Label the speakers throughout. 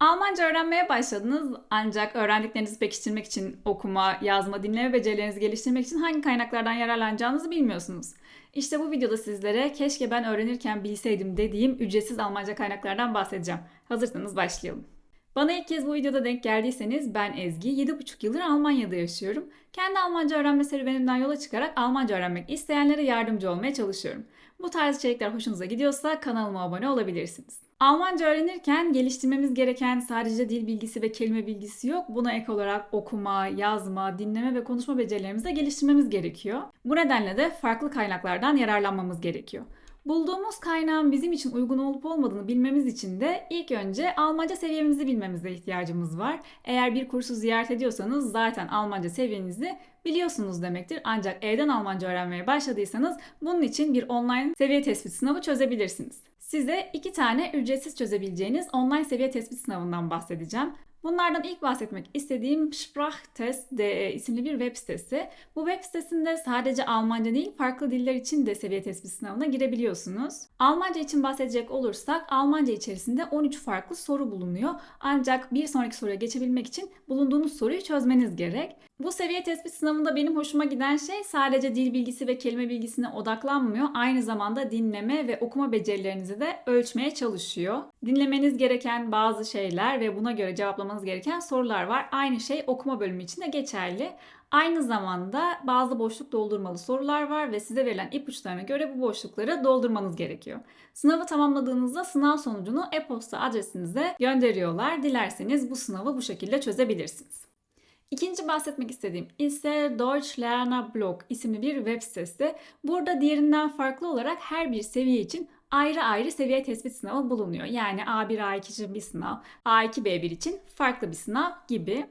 Speaker 1: Almanca öğrenmeye başladınız ancak öğrendiklerinizi pekiştirmek için okuma, yazma, dinleme becerilerinizi geliştirmek için hangi kaynaklardan yararlanacağınızı bilmiyorsunuz. İşte bu videoda sizlere keşke ben öğrenirken bilseydim dediğim ücretsiz Almanca kaynaklardan bahsedeceğim. Hazırsanız başlayalım. Bana ilk kez bu videoda denk geldiyseniz ben Ezgi, 7,5 yıldır Almanya'da yaşıyorum. Kendi Almanca öğrenme serüvenimden yola çıkarak Almanca öğrenmek isteyenlere yardımcı olmaya çalışıyorum. Bu tarz içerikler hoşunuza gidiyorsa kanalıma abone olabilirsiniz. Almanca öğrenirken geliştirmemiz gereken sadece dil bilgisi ve kelime bilgisi yok. Buna ek olarak okuma, yazma, dinleme ve konuşma becerilerimizi de geliştirmemiz gerekiyor. Bu nedenle de farklı kaynaklardan yararlanmamız gerekiyor. Bulduğumuz kaynağın bizim için uygun olup olmadığını bilmemiz için de ilk önce Almanca seviyemizi bilmemize ihtiyacımız var. Eğer bir kursu ziyaret ediyorsanız zaten Almanca seviyenizi biliyorsunuz demektir. Ancak evden Almanca öğrenmeye başladıysanız bunun için bir online seviye tespit sınavı çözebilirsiniz. Size iki tane ücretsiz çözebileceğiniz online seviye tespit sınavından bahsedeceğim. Bunlardan ilk bahsetmek istediğim Sprachtest.de isimli bir web sitesi. Bu web sitesinde sadece Almanca değil farklı diller için de seviye tespit sınavına girebiliyorsunuz. Almanca için bahsedecek olursak Almanca içerisinde 13 farklı soru bulunuyor. Ancak bir sonraki soruya geçebilmek için bulunduğunuz soruyu çözmeniz gerek. Bu seviye tespit sınavında benim hoşuma giden şey sadece dil bilgisi ve kelime bilgisine odaklanmıyor. Aynı zamanda dinleme ve okuma becerilerinizi de ölçmeye çalışıyor. Dinlemeniz gereken bazı şeyler ve buna göre cevaplamanız gereken sorular var. Aynı şey okuma bölümü için de geçerli. Aynı zamanda bazı boşluk doldurmalı sorular var ve size verilen ipuçlarına göre bu boşlukları doldurmanız gerekiyor. Sınavı tamamladığınızda sınav sonucunu e-posta adresinize gönderiyorlar. Dilerseniz bu sınavı bu şekilde çözebilirsiniz. İkinci bahsetmek istediğim ise Deutsch Lerner Blog isimli bir web sitesi. Burada diğerinden farklı olarak her bir seviye için ayrı ayrı seviye tespit sınavı bulunuyor. Yani A1, A2 için bir sınav, A2, B1 için farklı bir sınav gibi.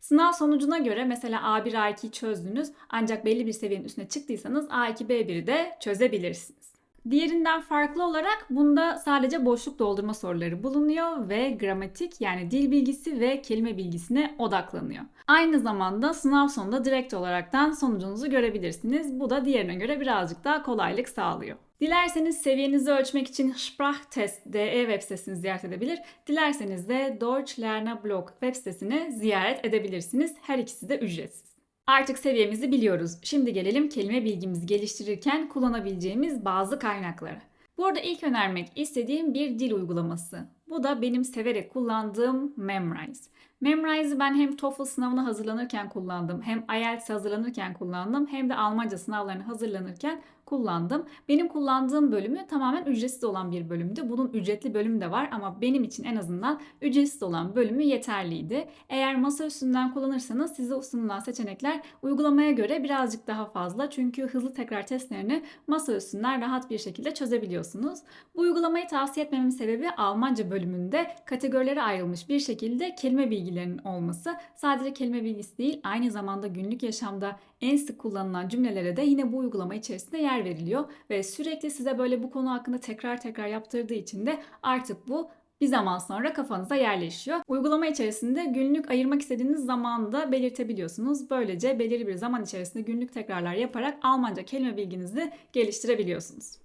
Speaker 1: Sınav sonucuna göre mesela A1, A2'yi çözdünüz ancak belli bir seviyenin üstüne çıktıysanız A2, B1'i de çözebilirsiniz. Diğerinden farklı olarak bunda sadece boşluk doldurma soruları bulunuyor ve gramatik yani dil bilgisi ve kelime bilgisine odaklanıyor. Aynı zamanda sınav sonunda direkt olaraktan sonucunuzu görebilirsiniz. Bu da diğerine göre birazcık daha kolaylık sağlıyor. Dilerseniz seviyenizi ölçmek için Sprachtest.de web sitesini ziyaret edebilir. Dilerseniz de Deutsch Lerner Blog web sitesini ziyaret edebilirsiniz. Her ikisi de ücretsiz. Artık seviyemizi biliyoruz. Şimdi gelelim kelime bilgimizi geliştirirken kullanabileceğimiz bazı kaynaklara. Burada ilk önermek istediğim bir dil uygulaması. Bu da benim severek kullandığım Memrise. Memrise'ı ben hem TOEFL sınavına hazırlanırken kullandım, hem IELTS hazırlanırken kullandım, hem de Almanca sınavlarına hazırlanırken kullandım. Benim kullandığım bölümü tamamen ücretsiz olan bir bölümdü. Bunun ücretli bölümü de var ama benim için en azından ücretsiz olan bölümü yeterliydi. Eğer masa üstünden kullanırsanız size sunulan seçenekler uygulamaya göre birazcık daha fazla. Çünkü hızlı tekrar testlerini masa üstünden rahat bir şekilde çözebiliyorsunuz. Bu uygulamayı tavsiye etmemin sebebi Almanca bölümünde kategorilere ayrılmış bir şekilde kelime bilgilerinin olması. Sadece kelime bilgisi değil aynı zamanda günlük yaşamda en sık kullanılan cümlelere de yine bu uygulama içerisinde yer veriliyor ve sürekli size böyle bu konu hakkında tekrar tekrar yaptırdığı için de artık bu bir zaman sonra kafanıza yerleşiyor. Uygulama içerisinde günlük ayırmak istediğiniz zamanı da belirtebiliyorsunuz. Böylece belirli bir zaman içerisinde günlük tekrarlar yaparak Almanca kelime bilginizi geliştirebiliyorsunuz.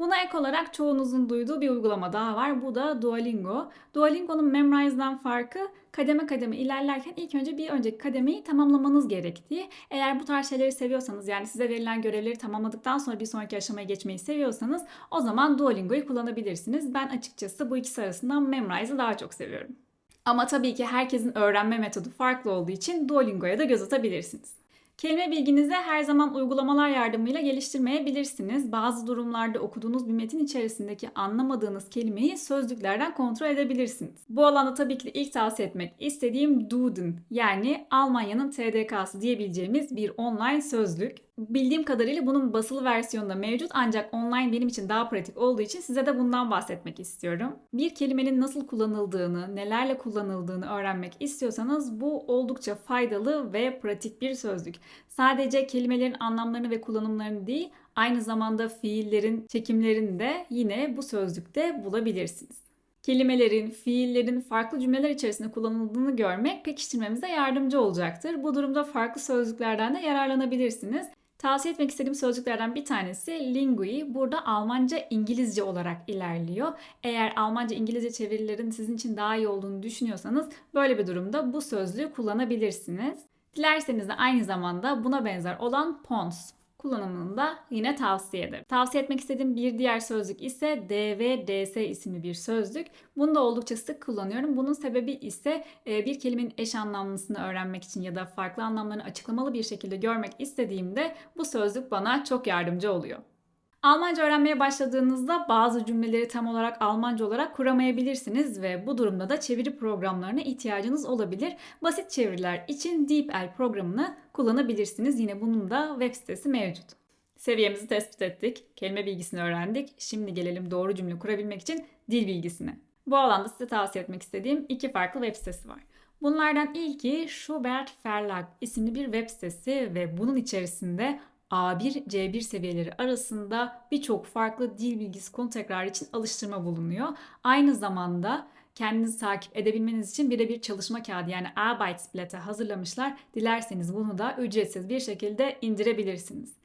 Speaker 1: Buna ek olarak çoğunuzun duyduğu bir uygulama daha var. Bu da Duolingo. Duolingo'nun Memrise'dan farkı kademe kademe ilerlerken ilk önce bir önceki kademeyi tamamlamanız gerektiği. Eğer bu tarz şeyleri seviyorsanız yani size verilen görevleri tamamladıktan sonra bir sonraki aşamaya geçmeyi seviyorsanız o zaman Duolingo'yu kullanabilirsiniz. Ben açıkçası bu ikisi arasından Memrise'ı daha çok seviyorum. Ama tabii ki herkesin öğrenme metodu farklı olduğu için Duolingo'ya da göz atabilirsiniz. Kelime bilginizi her zaman uygulamalar yardımıyla geliştirmeyebilirsiniz. Bazı durumlarda okuduğunuz bir metin içerisindeki anlamadığınız kelimeyi sözlüklerden kontrol edebilirsiniz. Bu alanda tabii ki ilk tavsiye etmek istediğim Duden yani Almanya'nın TDK'sı diyebileceğimiz bir online sözlük. Bildiğim kadarıyla bunun basılı versiyonu da mevcut ancak online benim için daha pratik olduğu için size de bundan bahsetmek istiyorum. Bir kelimenin nasıl kullanıldığını, nelerle kullanıldığını öğrenmek istiyorsanız bu oldukça faydalı ve pratik bir sözlük. Sadece kelimelerin anlamlarını ve kullanımlarını değil, aynı zamanda fiillerin çekimlerini de yine bu sözlükte bulabilirsiniz kelimelerin, fiillerin farklı cümleler içerisinde kullanıldığını görmek pekiştirmemize yardımcı olacaktır. Bu durumda farklı sözlüklerden de yararlanabilirsiniz. Tavsiye etmek istediğim sözcüklerden bir tanesi Lingui. Burada Almanca İngilizce olarak ilerliyor. Eğer Almanca İngilizce çevirilerin sizin için daha iyi olduğunu düşünüyorsanız böyle bir durumda bu sözlüğü kullanabilirsiniz. Dilerseniz de aynı zamanda buna benzer olan pons kullanımını da yine tavsiye ederim. Tavsiye etmek istediğim bir diğer sözlük ise DVDS isimli bir sözlük. Bunu da oldukça sık kullanıyorum. Bunun sebebi ise e, bir kelimenin eş anlamlısını öğrenmek için ya da farklı anlamlarını açıklamalı bir şekilde görmek istediğimde bu sözlük bana çok yardımcı oluyor. Almanca öğrenmeye başladığınızda bazı cümleleri tam olarak Almanca olarak kuramayabilirsiniz ve bu durumda da çeviri programlarına ihtiyacınız olabilir. Basit çeviriler için DeepL programını kullanabilirsiniz. Yine bunun da web sitesi mevcut. Seviyemizi tespit ettik, kelime bilgisini öğrendik. Şimdi gelelim doğru cümle kurabilmek için dil bilgisine. Bu alanda size tavsiye etmek istediğim iki farklı web sitesi var. Bunlardan ilki Schubert Verlag isimli bir web sitesi ve bunun içerisinde A1, C1 seviyeleri arasında birçok farklı dil bilgisi konu tekrar için alıştırma bulunuyor. Aynı zamanda kendinizi takip edebilmeniz için birebir çalışma kağıdı yani Arbeitsblätter hazırlamışlar. Dilerseniz bunu da ücretsiz bir şekilde indirebilirsiniz.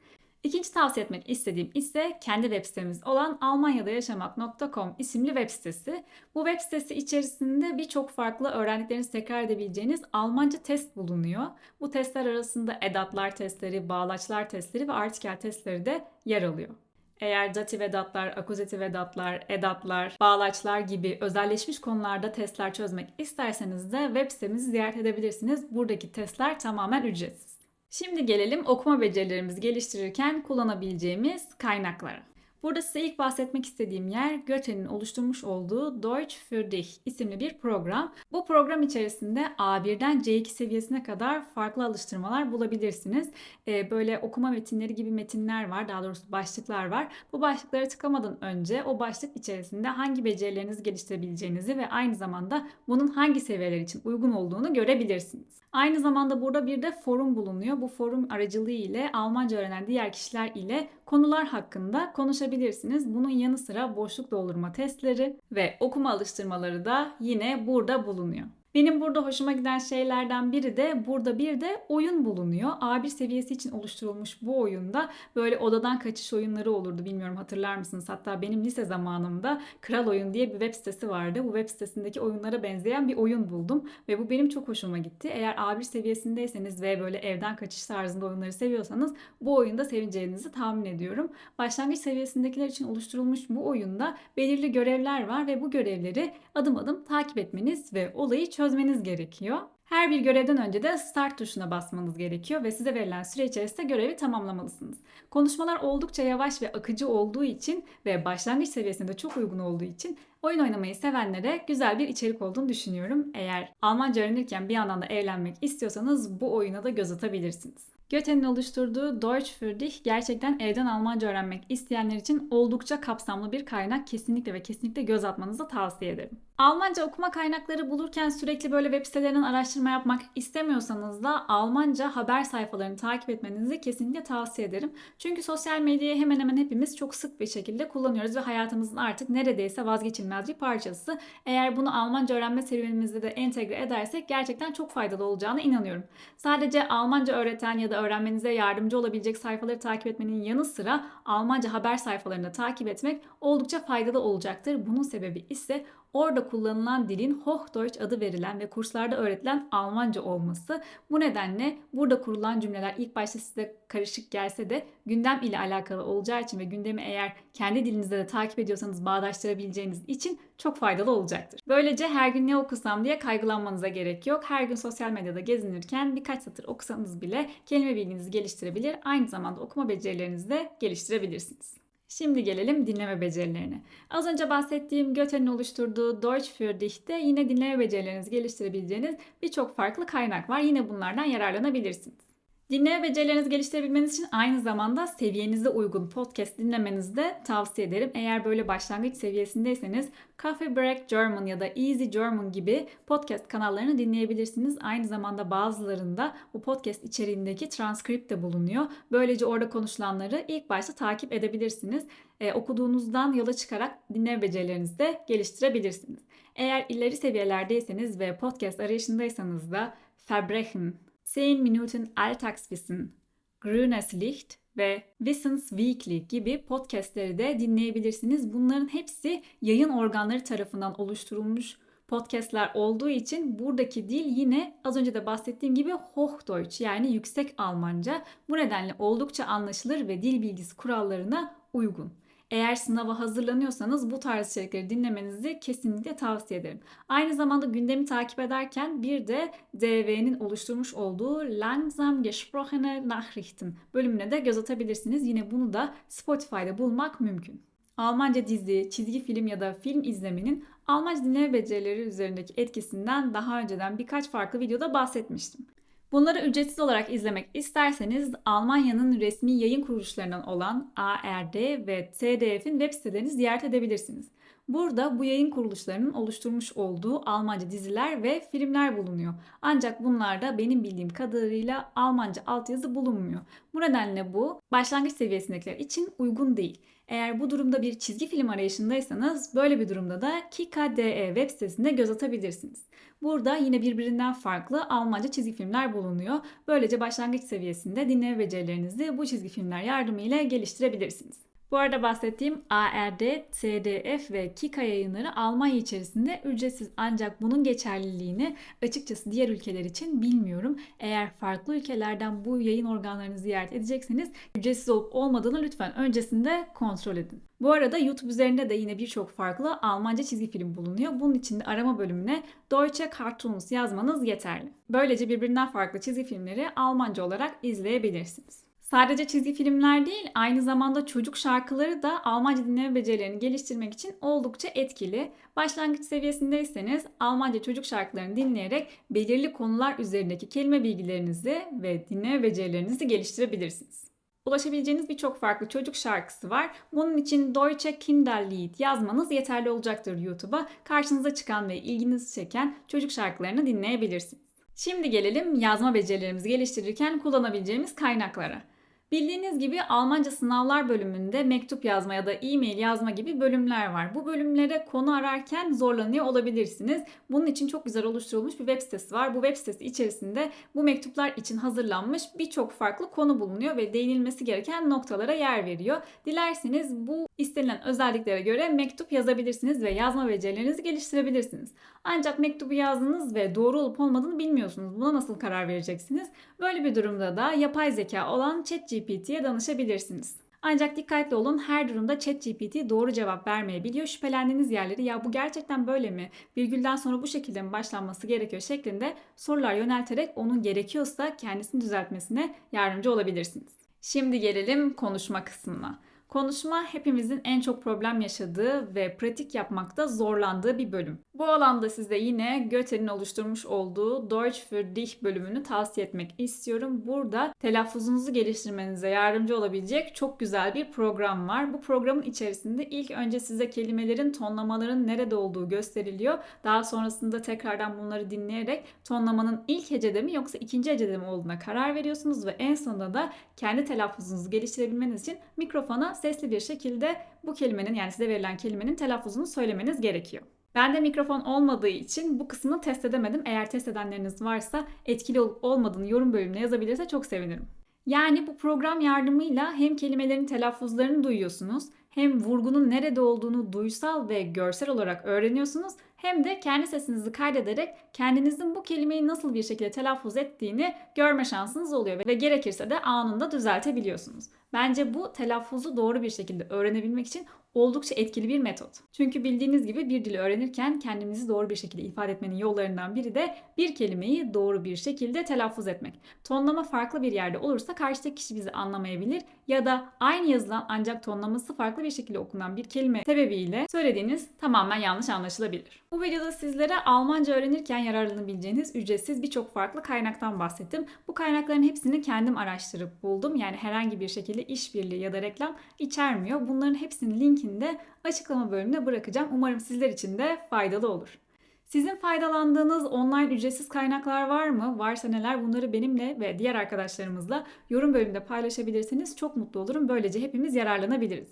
Speaker 1: İkinci tavsiye etmek istediğim ise kendi web sitemiz olan almanyadayaşamak.com isimli web sitesi. Bu web sitesi içerisinde birçok farklı öğrendiklerinizi tekrar edebileceğiniz Almanca test bulunuyor. Bu testler arasında edatlar testleri, bağlaçlar testleri ve artikel testleri de yer alıyor. Eğer datif edatlar, akuzatif edatlar, edatlar, bağlaçlar gibi özelleşmiş konularda testler çözmek isterseniz de web sitemizi ziyaret edebilirsiniz. Buradaki testler tamamen ücretsiz. Şimdi gelelim okuma becerilerimizi geliştirirken kullanabileceğimiz kaynaklara. Burada size ilk bahsetmek istediğim yer Goethe'nin oluşturmuş olduğu Deutsch für dich isimli bir program. Bu program içerisinde A1'den C2 seviyesine kadar farklı alıştırmalar bulabilirsiniz. Ee, böyle okuma metinleri gibi metinler var, daha doğrusu başlıklar var. Bu başlıkları tıklamadan önce o başlık içerisinde hangi becerilerinizi geliştirebileceğinizi ve aynı zamanda bunun hangi seviyeler için uygun olduğunu görebilirsiniz. Aynı zamanda burada bir de forum bulunuyor. Bu forum aracılığı ile Almanca öğrenen diğer kişiler ile konular hakkında konuşabilirsiniz. Bunun yanı sıra boşluk doldurma testleri ve okuma alıştırmaları da yine burada bulunuyor. Benim burada hoşuma giden şeylerden biri de burada bir de oyun bulunuyor. A1 seviyesi için oluşturulmuş bu oyunda böyle odadan kaçış oyunları olurdu. Bilmiyorum hatırlar mısınız? Hatta benim lise zamanımda Kral Oyun diye bir web sitesi vardı. Bu web sitesindeki oyunlara benzeyen bir oyun buldum ve bu benim çok hoşuma gitti. Eğer A1 seviyesindeyseniz ve böyle evden kaçış tarzında oyunları seviyorsanız bu oyunda sevineceğinizi tahmin ediyorum. Başlangıç seviyesindekiler için oluşturulmuş bu oyunda belirli görevler var ve bu görevleri adım adım takip etmeniz ve olayı çözmeniz çözmeniz gerekiyor. Her bir görevden önce de start tuşuna basmanız gerekiyor ve size verilen süre içerisinde görevi tamamlamalısınız. Konuşmalar oldukça yavaş ve akıcı olduğu için ve başlangıç seviyesinde çok uygun olduğu için oyun oynamayı sevenlere güzel bir içerik olduğunu düşünüyorum. Eğer Almanca öğrenirken bir yandan da eğlenmek istiyorsanız bu oyuna da göz atabilirsiniz. Goethe'nin oluşturduğu Deutsch für dich gerçekten evden Almanca öğrenmek isteyenler için oldukça kapsamlı bir kaynak. Kesinlikle ve kesinlikle göz atmanızı tavsiye ederim. Almanca okuma kaynakları bulurken sürekli böyle web sitelerinden araştırma yapmak istemiyorsanız da Almanca haber sayfalarını takip etmenizi kesinlikle tavsiye ederim. Çünkü sosyal medyayı hemen hemen hepimiz çok sık bir şekilde kullanıyoruz ve hayatımızın artık neredeyse vazgeçilmez bir parçası. Eğer bunu Almanca öğrenme serüvenimizde de entegre edersek gerçekten çok faydalı olacağına inanıyorum. Sadece Almanca öğreten ya da öğrenmenize yardımcı olabilecek sayfaları takip etmenin yanı sıra Almanca haber sayfalarını takip etmek oldukça faydalı olacaktır. Bunun sebebi ise Orada kullanılan dilin Hochdeutsch adı verilen ve kurslarda öğretilen Almanca olması. Bu nedenle burada kurulan cümleler ilk başta size karışık gelse de gündem ile alakalı olacağı için ve gündemi eğer kendi dilinizde de takip ediyorsanız bağdaştırabileceğiniz için çok faydalı olacaktır. Böylece her gün ne okusam diye kaygılanmanıza gerek yok. Her gün sosyal medyada gezinirken birkaç satır okusanız bile kelime bilginizi geliştirebilir. Aynı zamanda okuma becerilerinizi de geliştirebilirsiniz. Şimdi gelelim dinleme becerilerine. Az önce bahsettiğim Goethe'nin oluşturduğu Deutsch für Dich'te yine dinleme becerilerinizi geliştirebileceğiniz birçok farklı kaynak var. Yine bunlardan yararlanabilirsiniz. Dinleme becerilerinizi geliştirebilmeniz için aynı zamanda seviyenize uygun podcast dinlemenizi de tavsiye ederim. Eğer böyle başlangıç seviyesindeyseniz Coffee Break German ya da Easy German gibi podcast kanallarını dinleyebilirsiniz. Aynı zamanda bazılarında bu podcast içeriğindeki transkript de bulunuyor. Böylece orada konuşulanları ilk başta takip edebilirsiniz. Ee, okuduğunuzdan yola çıkarak dinleme becerilerinizi de geliştirebilirsiniz. Eğer ileri seviyelerdeyseniz ve podcast arayışındaysanız da Verbrechen 10 Minuten Alltagswissen, Grünes Licht ve Wissens Weekly gibi podcastleri de dinleyebilirsiniz. Bunların hepsi yayın organları tarafından oluşturulmuş podcastler olduğu için buradaki dil yine az önce de bahsettiğim gibi Hochdeutsch yani yüksek Almanca. Bu nedenle oldukça anlaşılır ve dil bilgisi kurallarına uygun. Eğer sınava hazırlanıyorsanız bu tarz içerikleri dinlemenizi kesinlikle tavsiye ederim. Aynı zamanda gündemi takip ederken bir de DV'nin oluşturmuş olduğu Langsam Gesprochene Nachrichten bölümüne de göz atabilirsiniz. Yine bunu da Spotify'da bulmak mümkün. Almanca dizi, çizgi film ya da film izlemenin Almanca dinleme becerileri üzerindeki etkisinden daha önceden birkaç farklı videoda bahsetmiştim. Bunları ücretsiz olarak izlemek isterseniz Almanya'nın resmi yayın kuruluşlarından olan ARD ve TDF'in web sitelerini ziyaret edebilirsiniz. Burada bu yayın kuruluşlarının oluşturmuş olduğu Almanca diziler ve filmler bulunuyor. Ancak bunlarda benim bildiğim kadarıyla Almanca altyazı bulunmuyor. Bu nedenle bu başlangıç seviyesindekiler için uygun değil. Eğer bu durumda bir çizgi film arayışındaysanız böyle bir durumda da Kika.de web sitesinde göz atabilirsiniz. Burada yine birbirinden farklı Almanca çizgi filmler bulunuyor. Böylece başlangıç seviyesinde dinleme becerilerinizi bu çizgi filmler yardımıyla geliştirebilirsiniz. Bu arada bahsettiğim ARD, TDF ve Kika yayınları Almanya içerisinde ücretsiz ancak bunun geçerliliğini açıkçası diğer ülkeler için bilmiyorum. Eğer farklı ülkelerden bu yayın organlarını ziyaret edecekseniz ücretsiz olup olmadığını lütfen öncesinde kontrol edin. Bu arada YouTube üzerinde de yine birçok farklı Almanca çizgi film bulunuyor. Bunun için de arama bölümüne Deutsche Cartoons yazmanız yeterli. Böylece birbirinden farklı çizgi filmleri Almanca olarak izleyebilirsiniz. Sadece çizgi filmler değil, aynı zamanda çocuk şarkıları da Almanca dinleme becerilerini geliştirmek için oldukça etkili. Başlangıç seviyesindeyseniz Almanca çocuk şarkılarını dinleyerek belirli konular üzerindeki kelime bilgilerinizi ve dinleme becerilerinizi geliştirebilirsiniz. Ulaşabileceğiniz birçok farklı çocuk şarkısı var. Bunun için Deutsche Kinderlied yazmanız yeterli olacaktır YouTube'a. Karşınıza çıkan ve ilginizi çeken çocuk şarkılarını dinleyebilirsiniz. Şimdi gelelim yazma becerilerimizi geliştirirken kullanabileceğimiz kaynaklara. Bildiğiniz gibi Almanca sınavlar bölümünde mektup yazma ya da e-mail yazma gibi bölümler var. Bu bölümlere konu ararken zorlanıyor olabilirsiniz. Bunun için çok güzel oluşturulmuş bir web sitesi var. Bu web sitesi içerisinde bu mektuplar için hazırlanmış birçok farklı konu bulunuyor ve değinilmesi gereken noktalara yer veriyor. Dilerseniz bu istenilen özelliklere göre mektup yazabilirsiniz ve yazma becerilerinizi geliştirebilirsiniz. Ancak mektubu yazdınız ve doğru olup olmadığını bilmiyorsunuz. Buna nasıl karar vereceksiniz? Böyle bir durumda da yapay zeka olan ChatGPT'ye danışabilirsiniz. Ancak dikkatli olun her durumda ChatGPT doğru cevap vermeyebiliyor. Şüphelendiğiniz yerleri ya bu gerçekten böyle mi? Virgülden sonra bu şekilde mi başlanması gerekiyor şeklinde sorular yönelterek onun gerekiyorsa kendisini düzeltmesine yardımcı olabilirsiniz. Şimdi gelelim konuşma kısmına. Konuşma hepimizin en çok problem yaşadığı ve pratik yapmakta zorlandığı bir bölüm. Bu alanda size yine Goethe'nin oluşturmuş olduğu Deutsch für dich bölümünü tavsiye etmek istiyorum. Burada telaffuzunuzu geliştirmenize yardımcı olabilecek çok güzel bir program var. Bu programın içerisinde ilk önce size kelimelerin, tonlamaların nerede olduğu gösteriliyor. Daha sonrasında tekrardan bunları dinleyerek tonlamanın ilk hecede mi yoksa ikinci hecede mi olduğuna karar veriyorsunuz ve en sonunda da kendi telaffuzunuzu geliştirebilmeniz için mikrofona sesli bir şekilde bu kelimenin yani size verilen kelimenin telaffuzunu söylemeniz gerekiyor. Ben de mikrofon olmadığı için bu kısmını test edemedim. Eğer test edenleriniz varsa etkili olup olmadığını yorum bölümüne yazabilirse çok sevinirim. Yani bu program yardımıyla hem kelimelerin telaffuzlarını duyuyorsunuz, hem vurgunun nerede olduğunu duysal ve görsel olarak öğreniyorsunuz, hem de kendi sesinizi kaydederek kendinizin bu kelimeyi nasıl bir şekilde telaffuz ettiğini görme şansınız oluyor ve gerekirse de anında düzeltebiliyorsunuz. Bence bu telaffuzu doğru bir şekilde öğrenebilmek için oldukça etkili bir metot. Çünkü bildiğiniz gibi bir dili öğrenirken kendimizi doğru bir şekilde ifade etmenin yollarından biri de bir kelimeyi doğru bir şekilde telaffuz etmek. Tonlama farklı bir yerde olursa karşıdaki kişi bizi anlamayabilir ya da aynı yazılan ancak tonlaması farklı bir şekilde okunan bir kelime sebebiyle söylediğiniz tamamen yanlış anlaşılabilir. Bu videoda sizlere Almanca öğrenirken yararlanabileceğiniz ücretsiz birçok farklı kaynaktan bahsettim. Bu kaynakların hepsini kendim araştırıp buldum. Yani herhangi bir şekilde işbirliği ya da reklam içermiyor. Bunların hepsinin linkini de açıklama bölümüne bırakacağım. Umarım sizler için de faydalı olur. Sizin faydalandığınız online ücretsiz kaynaklar var mı? Varsa neler bunları benimle ve diğer arkadaşlarımızla yorum bölümünde paylaşabilirseniz çok mutlu olurum. Böylece hepimiz yararlanabiliriz.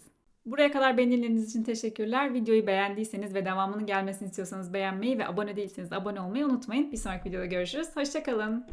Speaker 1: Buraya kadar beni dinlediğiniz için teşekkürler. Videoyu beğendiyseniz ve devamının gelmesini istiyorsanız beğenmeyi ve abone değilseniz abone olmayı unutmayın. Bir sonraki videoda görüşürüz. Hoşçakalın.